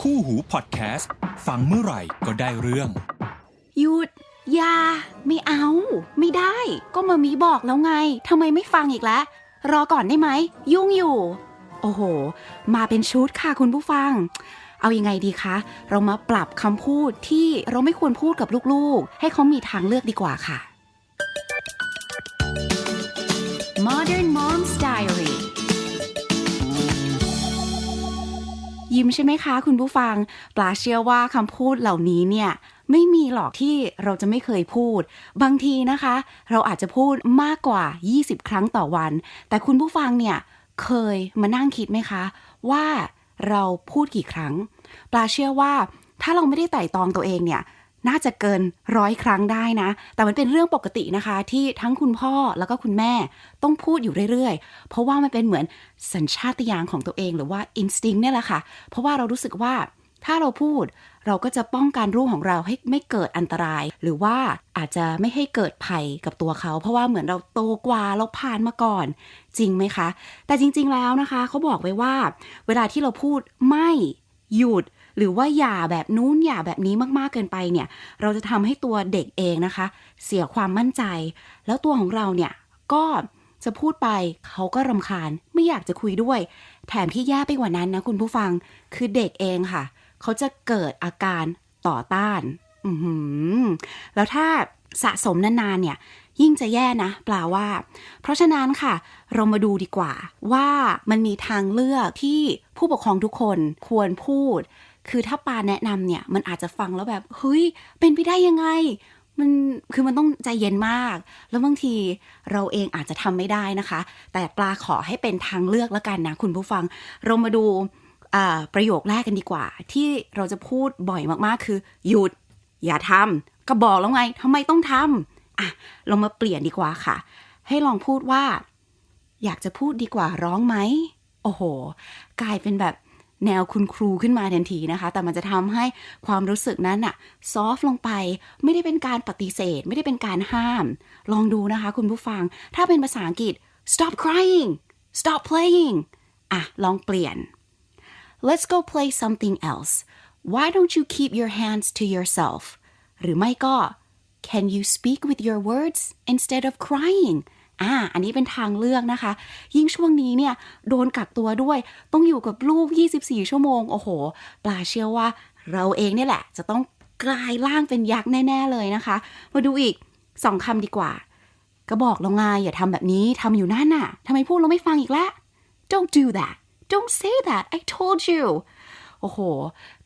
คู่หูพอดแคสต์ ฟังเมื่อไหร่ก็ได้เรื่อง หยุดอย่าไม่เอา ไม่ได้ ก็มามีบอกแล้วไงทำไมไม่ฟังอีกแล้วรอก่อนได้ไหม ยุ่งอยู่ โอ้โห มาเป็นชุดค่ะคุณผู้ฟัง เอายังไงดีคะ เรามาปรับคำพูดที่เราไม่ควรพูดกับลูกๆ ให้เขามีทางเลือกดีกว่าค่ะ Modern Mom's Diary ยิ้มใช่ไหมคะ คุณผู้ฟัง ปลาเชื่อว่าคำพูดเหล่านี้เนี่ยไม่มีหรอกที่เราจะไม่เคยพูด บางทีนะคะ เราอาจจะพูดมากกว่า 20 ครั้งต่อวัน แต่คุณผู้ฟังเนี่ยเคยมานั่งคิดไหมคะ ว่าเราพูดกี่ครั้ง ปลาเชื่อว่าถ้าเราไม่ได้ไต่ตองตัวเองเนี่ย น่าจะเกินร้อยครั้งได้นะ แต่มันเป็นเรื่องปกตินะคะ ที่ทั้งคุณพ่อแล้วก็คุณแม่ต้องพูดอยู่เรื่อยๆ เพราะว่ามันเป็นเหมือนสัญชาตญาณของตัวเองหรือว่า instinct เนี่ยแหละค่ะ เพราะว่าเรารู้สึกว่าถ้าเราพูดเราก็จะป้องกันรูปของเราให้ไม่เกิดอันตราย หรือว่าอาจจะไม่ให้เกิดภัยกับตัวเขา เพราะว่าเหมือนเราโตกว่าเราผ่านมาก่อน จริงไหมคะ แต่จริง ๆแล้วนะคะ เขาบอกไว้ว่า เวลาที่เราพูดไม่หยุด หรือว่าอย่าแบบนู้นอย่าแบบนี้มากๆเกินไปเนี่ย เราจะทำให้ตัวเด็กเองนะคะ เสียความมั่นใจ แล้วตัวของเราเนี่ยก็จะพูดไปเขาก็รำคาญไม่อยากจะคุยด้วย แถมที่แย่ไปกว่านั้นนะคุณผู้ฟังคือเด็กเองค่ะ เขาจะเกิดอาการต่อต้าน อืแล้วถ้าสะสมนานๆเนี่ย ยิ่งจะแย่นะเปล่าว่า เพราะฉะนั้นค่ะ เรามาดูดีกว่าว่ามันมีทางเลือกที่ผู้ปกครองทุกคนควรพูด คือถ้าปาแนะนำเนี่ยมันอาจจะฟังแล้วแบบเฮ้ยเป็นไปได้ยังไง มันคือมันต้องใจเย็นมาก แล้วบางทีเราเองอาจจะทำไม่ได้นะคะ แต่ปลาขอให้เป็นทางเลือกแล้วกันนะคุณผู้ฟัง เรามาดูประโยคแรกกันดีกว่า ที่เราจะพูดบ่อยมากๆคือ หยุด อย่าทำก็บอกแล้วไงทำไมต้องทำอะเรามาเปลี่ยนดีกว่าค่ะ ให้ลองพูดว่า อยากจะพูดดีกว่าร้องไหมโอ้โห กลายเป็นแบบ แนวคุณครูขึ้นมาทันทีนะคะ แต่มันจะทำให้ความรู้สึกนั้นอะซอฟลงไป ไม่ได้เป็นการปฏิเสธ ไม่ได้เป็นการห้าม ลองดูนะคะคุณผู้ฟัง ถ้าเป็นภาษาอังกฤษ stop crying stop playing อะ ลองเปลี่ยน let's go play something else why don't you keep your hands to yourself หรือไม่ก็ can you speak with your words instead of crying อ่า อันนี้เป็นทางเลือกนะคะ ยิ่งช่วงนี้เนี่ยโดนกักตัวด้วย ต้องอยู่กับลูก 24 ชั่วโมง โอ้โห ปลาเชื่อว่าเราเองเนี่ยแหละ จะต้องกลายร่างเป็นยักษ์แน่ ๆ เลยนะคะ มาดูอีกสองคำดีกว่า ก็บอกแล้วไงอย่าทำแบบนี้ทำอยู่นั่นน่ะทำไมพูดเราไม่ฟังอีกล้ว don't do that don't say that I told you โอ้โห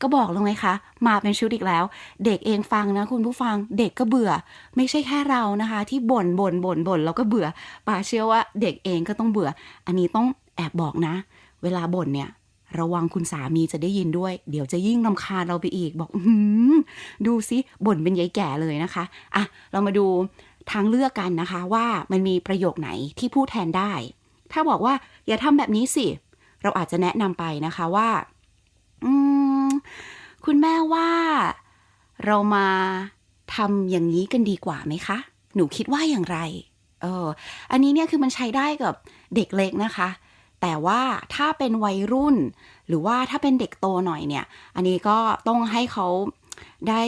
ก็บอกแล้วไงคะ มาเป็นชุดอีกแล้ว เด็กเองฟังนะคุณผู้ฟัง เด็กก็เบื่อ ไม่ใช่แค่เรานะคะ ที่บ่นบ่นบ่นบ่นแล้วก็เบื่อป่าเชื่อว่าเด็กเองก็ต้องเบื่อ อันนี้ต้องแอบบอกนะ เวลาบ่นเนี่ยระวังคุณสามีจะได้ยินด้วย เดี๋ยวจะยิ่งรำคาญเราไปอีกบอกอือหือดูสิบ่นเป็นยายแก่เลยนะคะอะเรามาดูทางเลือกกันนะคะว่ามันมีประโยคไหนที่พูดแทนได้ ถ้าบอกว่าอย่าทำแบบนี้สิ เราอาจจะแนะนำไปนะคะว่า คุณแม่ว่า เรามาทำอย่างนี้กันดีกว่าไหมคะ หนูคิดว่าอย่างไร เออ อันนี้เนี่ยคือมันใช้ได้กับเด็กเล็กนะคะ แต่ว่าถ้าเป็นวัยรุ่น หรือว่าถ้าเป็นเด็กโตหน่อยเนี่ย อันนี้ก็ต้องให้เขาได้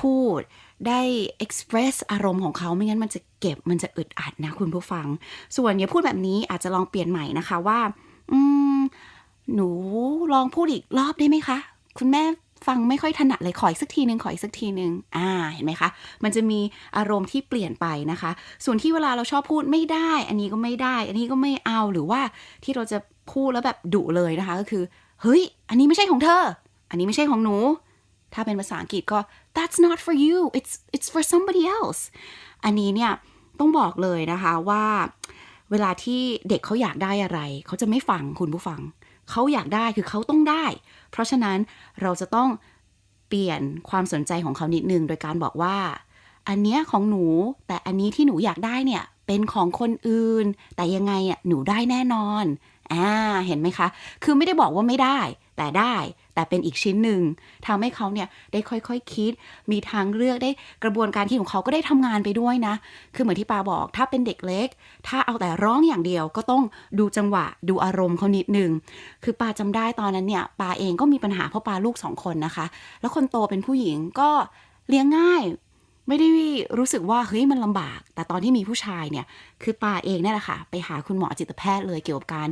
พูดได้ express อารมณ์ของเขาไม่งั้นมันจะเก็บมันจะอึดอัดนะคุณผู้ฟัง ส่วนอย่าพูดแบบนี้อาจจะลองเปลี่ยนใหม่นะคะว่า อืม หนูลองพูดอีกรอบได้ไหมคะ คุณแม่ฟังไม่ค่อยถนัดเลยขออีกสักทีหนึ่งขออีกสักทีหนึ่งอ่าเห็นไหมคะ มันจะมีอารมณ์ที่เปลี่ยนไปนะคะ ส่วนที่เวลาเราชอบพูดไม่ได้ อันนี้ก็ไม่ได้ อันนี้ก็ไม่เอาหรือว่าที่เราจะพูดแล้วแบบดุเลยนะคะ ก็คือเฮ้ย อันนี้ไม่ใช่ของเธอ อันนี้ไม่ใช่ของหนู ถ้าเป็นภาษาอังกฤษก็ that's not for you it's it's for somebody else อันนี้เนี่ยต้องบอกเลยนะคะว่า เวลาที่เด็กเขาอยากได้อะไร เขาจะไม่ฟังคุณผู้ฟัง เขาอยากได้คือเขาต้องได้ เพราะฉะนั้นเราจะต้องเปลี่ยนความสนใจของเขานิดนึง โดยการบอกว่า อันเนี้ยของหนู แต่อันนี้ที่หนูอยากได้เนี่ยเป็นของคนอื่น แต่ยังไงอะหนูได้แน่นอนอ่าเห็นไหมคะ คือไม่ได้บอกว่าไม่ได้ แต่ได้ แต่เป็นอีกชิ้นหนึ่งทำให้เขาเนี่ยได้ค่อยๆคคิด มีทางเลือกได้กระบวนการคิดของเขาก็ได้ทำงานไปด้วยนะ คือเหมือนที่ปาบอกถ้าเป็นเด็กเล็ก ถ้าเอาแต่ร้องอย่างเดียวก็ต้องดูจังหวะดูอารมณ์เขานิดนึงคือปาจำได้ตอนนั้นเนี่ยปาเองก็มีปัญหาเพราะปาลูกสองคนนะคะ แล้วคนโตเป็นผู้หญิงก็เลี้ยงง่ายไม่ได้รู้สึกว่าเฮ้ยมันลำบาก แต่ตอนที่มีผู้ชายเนี่ย คือปาเองเนี่ยแหละค่ะ ไปหาคุณหมอจิตแพทย์เลยเกี่ยวกับการ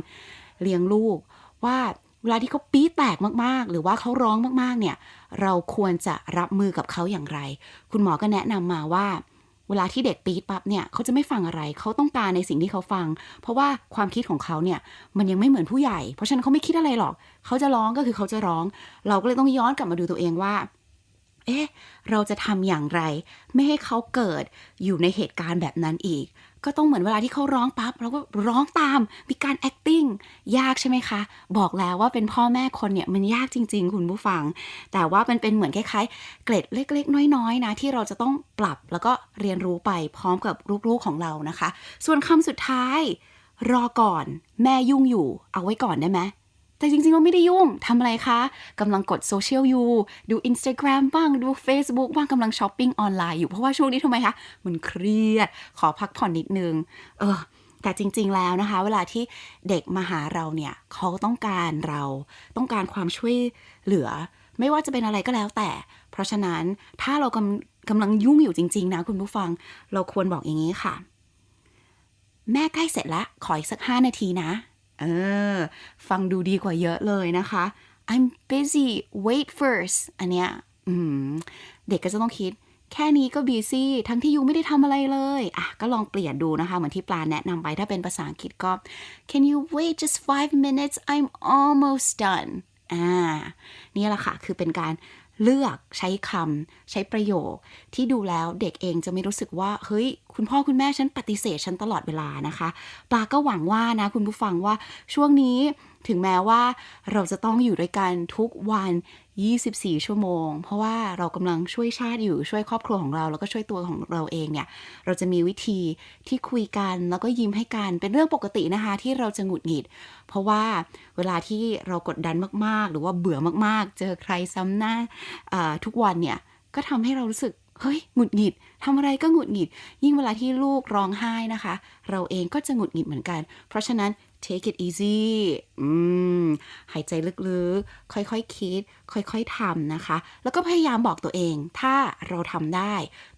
เลี้ยงลูกว่า เวลาที่เขาปี๊ดแตกมากๆ หรือว่าเขาร้องมากๆ เนี่ย เราควรจะรับมือกับเขาอย่างไร คุณหมอก็แนะนำมาว่า เวลาที่เด็กปี๊ดปั๊บเนี่ยเขาจะไม่ฟังอะไร เขาต้องการในสิ่งที่เขาฟัง เพราะว่าความคิดของเขาเนี่ยมันยังไม่เหมือนผู้ใหญ่ เพราะฉะนั้นเขาไม่คิดอะไรหรอก เขาจะร้องก็คือเขาจะร้อง เราก็เลยต้องย้อนกลับมาดูตัวเองว่า เอ๊ะ เราจะทำอย่างไร ไม่ให้เขาเกิดอยู่ในเหตุการณ์แบบนั้นอีก ก็ต้องเหมือนเวลาที่เขาร้องปั๊บเราก็ร้องตามมีการ acting ยากใช่ไหมคะ บอกแล้วว่าเป็นพ่อแม่คนเนี่ยมันยากจริง ๆ คุณผู้ฟัง แต่ว่ามันเป็นเหมือนคล้ายๆ เกร็ดเล็ก ๆ น้อยๆนะที่เราจะต้องปรับแล้วก็เรียนรู้ไปพร้อมกับลูกๆของเรานะคะ ส่วนคำสุดท้าย รอก่อน แม่ยุ่งอยู่ เอาไว้ก่อนได้ไหม แต่จริงๆเราไม่ได้ยุ่งทำอะไรคะกำลังกดโซเชียลอยู่ ดู Instagram บ้างดู Facebook บ้างกำลังช้อปปิ้งออนไลน์อยู่ เพราะว่าช่วงนี้ทำไมคะ มันเครียด ขอพักผ่อนนิดนึง เออ แต่จริงๆแล้วนะคะ เวลาที่เด็กมาหาเราเนี่ย เขาต้องการเราต้องการความช่วยเหลือ ไม่ว่าจะเป็นอะไรก็แล้วแต่ เพราะฉะนั้นถ้าเรากำกำลังยุ่งอยู่จริง ๆ นะคุณผู้ฟัง เราควรบอกอย่างนี้ค่ะ แม่ใกล้เสร็จแล้วขออีกสักห้านาทีนะ เออ ฟังดูดีกว่าเยอะเลยนะคะ I'm busy wait first อันเนี้ยเด็กก็จะต้องคิด แค่นี้ก็ busy ทั้งที่ยูไม่ได้ทำอะไรเลย อะ ก็ลองเปลี่ยนดูนะคะ เหมือนที่ปลาแนะนำไปถ้าเป็นภาษาอังกฤษก็ Can you wait just five minutes I'm almost done อ่า นี่แหละค่ะ คือเป็นการ เลือกใช้คำใช้ประโยคที่ดูแล้วเด็กเองจะไม่รู้สึกว่า เฮ้ย คุณพ่อคุณแม่ฉันปฏิเสธฉันตลอดเวลานะคะปลาก็หวังว่านะคุณผู้ฟังว่าช่วงนี้ถึงแม้ว่าเราจะต้องอยู่ด้วยกันทุกวัน 24 ชั่วโมง เพราะว่าเรากำลังช่วยชาติอยู่ช่วยครอบครัวของเรา แล้วก็ช่วยตัวของเราเองเนี่ย เราจะมีวิธีที่คุยกันแล้วก็ยิ้มให้กันเป็นเรื่องปกตินะคะ ที่เราจะหงุดหงิด เพราะว่าเวลาที่เรากดดันมากๆ หรือว่าเบื่อมากๆ เจอใครซ้ำหน้าอ่าทุกวันเนี่ยก็ทำให้เรารู้สึกเฮ้ยหงุดหงิดทำอะไรก็หงุดหงิด ยิ่งเวลาที่ลูกร้องไห้นะคะ เราเองก็จะหงุดหงิดเหมือนกัน เพราะฉะนั้น take it easy อืม หายใจลึกๆ ค่อยๆคคิด ค่อยๆทำนะคะ แล้วก็พยายามบอกตัวเอง ถ้าเราทำได้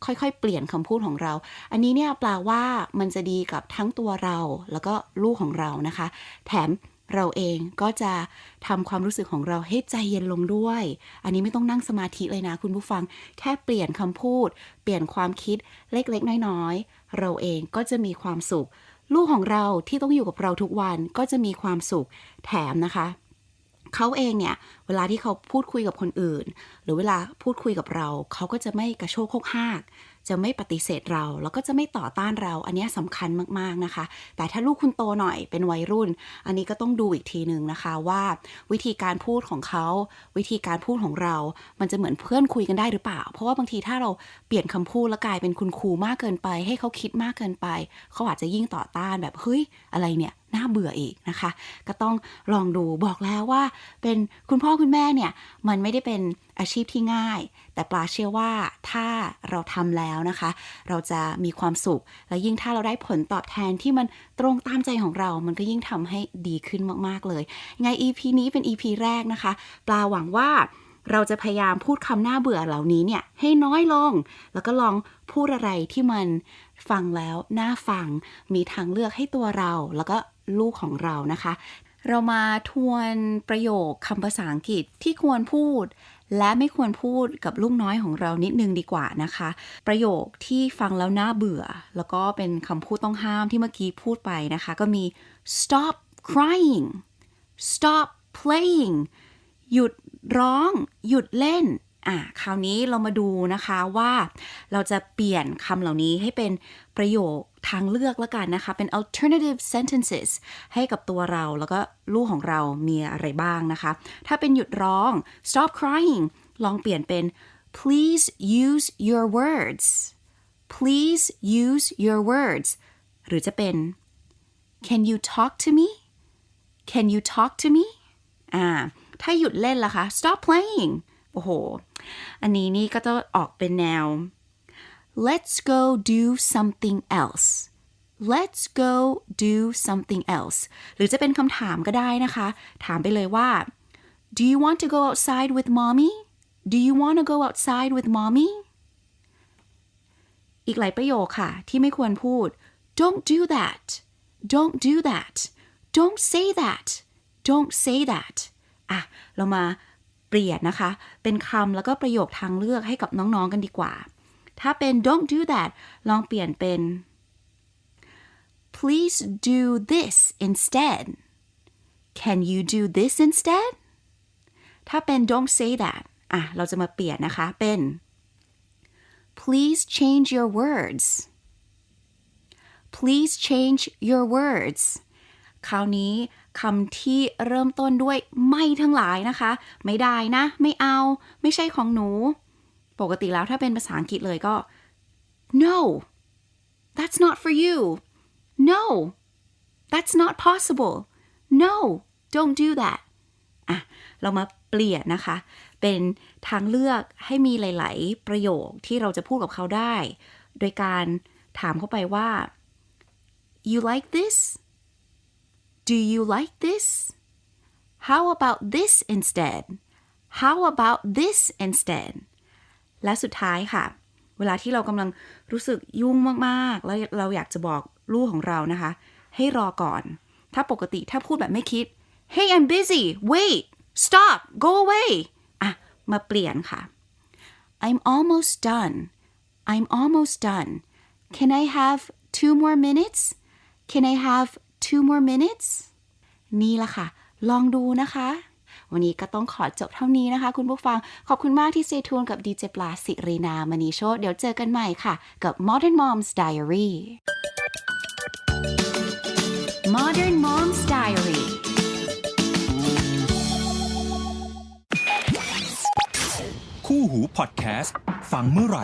ค่อยๆ เปลี่ยนคำพูดของเรา อันนี้เนี่ยแปลว่ามันจะดีกับทั้งตัวเรา แล้วก็ลูกของเรานะคะ แถม เราเองก็จะทำความรู้สึกของเราให้ใจเย็นลงด้วย อันนี้ไม่ต้องนั่งสมาธิเลยนะคุณผู้ฟัง แค่เปลี่ยนคำพูด เปลี่ยนความคิดเล็กๆ น้อยๆ เราเองก็จะมีความสุข ลูกของเราที่ต้องอยู่กับเราทุกวันก็จะมีความสุขแถมนะคะเขาเองเนี่ย เวลาที่เขาพูดคุยกับคนอื่น หรือเวลาพูดคุยกับเรา เขาก็จะไม่กระโชกโคกหาก จะไม่ปฏิเสธเรา แล้วก็จะไม่ต่อต้านเรา อันนี้ยสำคัญมากๆนะคะ แต่ถ้าลูกคุณโตหน่อยเป็นวัยรุ่น อันนี้ก็ต้องดูอีกทีหนึ่งนะคะว่า วิธีการพูดของเขา วิธีการพูดของเรา มันจะเหมือนเพื่อนคุยกันได้หรือเปล่า เพราะว่าบางทีถ้าเราเปลี่ยนคำพูดแล้วกลายเป็นคุณครูมากเกินไป ให้เขาคิดมากเกินไป เขาอาจจะยิ่งต่อต้านแบบเฮ้ยอะไรเนี่ย น่าเบื่ออีกนะคะ ก็ต้องลองดูบอกแล้วว่า เป็นคุณพ่อคุณแม่เนี่ยมันไม่ได้เป็นอาชีพที่ง่าย แต่ปลาเชื่อว่าถ้าเราทำแล้วนะคะ เราจะมีความสุข และยิ่งถ้าเราได้ผลตอบแทนที่มันตรงตามใจของเรา มันก็ยิ่งทำให้ดีขึ้นมากๆเลยไง EP นี้เป็น EP แรกนะคะ ปลาหวังว่าเราจะพยายามพูดคำหน้าเบื่อเหล่านี้เนี่ยให้น้อยลง แล้วก็ลองพูดอะไรที่มันฟังแล้วน่าฟัง มีทางเลือกให้ตัวเรา แล้วก็ ลูกของเรานะคะ เรามาทวนประโยคคำภาษาอังกฤษที่ควรพูด และไม่ควรพูดกับลูกน้อยของเรานิดนึงดีกว่านะคะ ประโยคที่ฟังแล้วน่าเบื่อ แล้วก็เป็นคำพูดต้องห้ามที่เมื่อกี้พูดไปนะคะ ก็มี stop crying stop playing หยุดร้อง หยุดเล่นอะคราวนี้เรามาดูนะคะว่าเราจะเปลี่ยนคำเหล่านี้ให้เป็นประโยค ทางเลือกแล้วกันนะคะ เป็น alternative sentences ให้กับตัวเราแล้วก็ลูกของเรามีอะไรบ้างนะคะ ถ้าเป็นหยุดร้อง stop crying ลองเปลี่ยนเป็น please use your words please use your words หรือจะเป็น can you talk to me can you talk to me อ่า ถ้าหยุดเล่นล่ะคะ stop playing โอ้โห อันนี้นี่ก็จะออกเป็นแนว let's go do something else let's go do something else หรือจะเป็นคำถามก็ได้นะคะ ถามไปเลยว่า do you want to go outside with mommy do you want to go outside with mommy อีกหลายประโยคค่ะ ที่ไม่ควรพูด don't do that don't do that don't say that don't say that อะ เรามาเปลี่ยนนะคะ เป็นคำแล้วก็ประโยคทางเลือกให้กับน้องๆกันดีกว่า ถ้าเป็น don't do that ลองเปลี่ยนเป็น please do this instead can you do this instead ถ้าเป็น don't say that อะ เราจะมาเปลี่ยนนะคะเป็น please change your words please change your words คราวนี้คำที่เริ่มต้นด้วยไม่ทั้งหลายนะคะ ไม่ได้นะ ไม่เอา ไม่ใช่ของหนู ปกติแล้วถ้าเป็นภาษาอังกฤษเลยก็ no that's not for you no that's not possible no don't do that อะ เรามาเปลี่ยนนะคะ เป็นทางเลือกให้มีหลาย ๆ ประโยคที่เราจะพูดกับเขาได้ โดยการถามเข้าไปว่า you like this do you like this how about this instead how about this instead และสุดท้ายค่ะ เวลาที่เรากำลังรู้สึกยุ่งมากๆ แล้วเราอยากจะบอกลูกของเรานะคะ ให้รอก่อน ถ้าปกติถ้าพูดแบบไม่คิด hey I'm busy wait stop go away อะ มาเปลี่ยนค่ะ I'm almost done I'm almost done can I have two more minutes can I have two more minutes นี่ละค่ะ ลองดูนะคะ วันนี้ก็ต้องขอจบเท่านี้นะคะ คุณผู้ฟัง ขอบคุณมากที่เซทูนกับดีเจปลาสิรีนามณีโชตเดี๋ยวเจอกันใหม่ค่ะ กับ Modern Moms Diary Modern Moms Diary คู่หูพอดแคสต์ ฟังเมื่อไหร่